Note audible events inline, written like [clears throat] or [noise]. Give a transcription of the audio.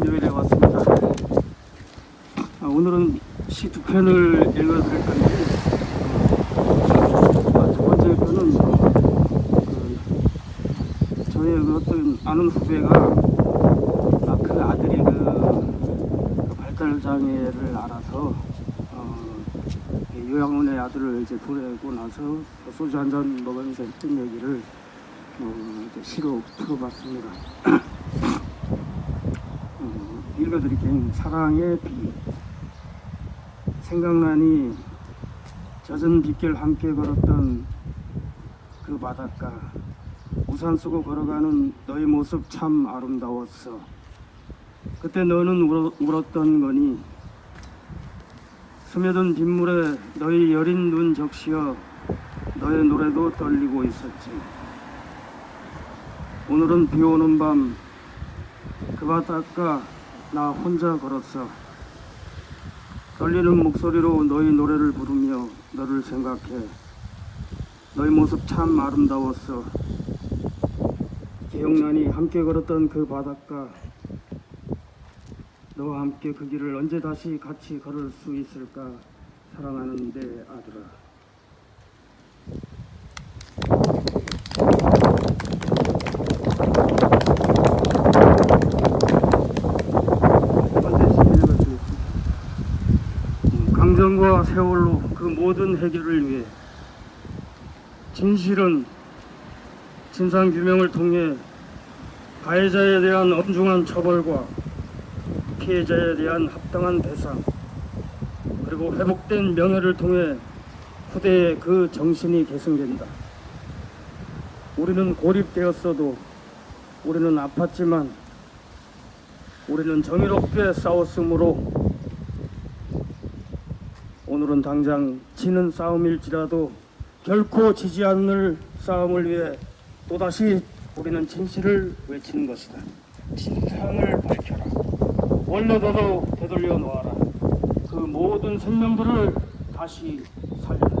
금요일에 왔습니다. 아, 오늘은 시 두 편을 읽어드릴 건데 아, 첫 번째 편은 그, 저의 그 어떤 아는 후배가 아, 그 아들이 그, 그 발달 장애를 알아서 어, 이 요양원에 아들을 이제 보내고 나서 소주 한 잔 먹으면서 했던 얘기를 어, 이제 시로 풀어봤습니다. [clears throat] 어, 읽어드릴게요. 사랑의 비. 생각나니 젖은 빗길 함께 걸었던 그 바닷가. 우산 쓰고 걸어가는 너의 모습 참 아름다웠어. 그때 너는 울어, 울었던 거니 스며든 빗물에 너의 여린 눈 적시어 너의 노래도 떨리고 있었지. 오늘은 비 오는 밤 그 바닷가 나 혼자 걸었어. 떨리는 목소리로 너의 노래를 부르며 너를 생각해. 너의 모습 참 아름다웠어. 기억나니 함께 걸었던 그 바닷가. 너와 함께 그 길을 언제 다시 같이 걸을 수 있을까? 사랑하는 내 아들아. 강정과 세월로 그 모든 해결을 위해 진실은 진상 규명을 통해 가해자에 대한 엄중한 처벌과 피해자에 대한 합당한 배상 그리고 회복된 명예를 통해 후대의 그 정신이 계승된다. 우리는 고립되었어도 우리는 아팠지만 우리는 정의롭게 싸웠으므로 오늘은 당장 지는 싸움일지라도 결코 지지 않을 싸움을 위해 또다시 우리는 진실을 외치는 것이다. 진상을 밝혀라. 원래대로 되돌려 놓아라. 그 모든 생명들을 다시 살려라.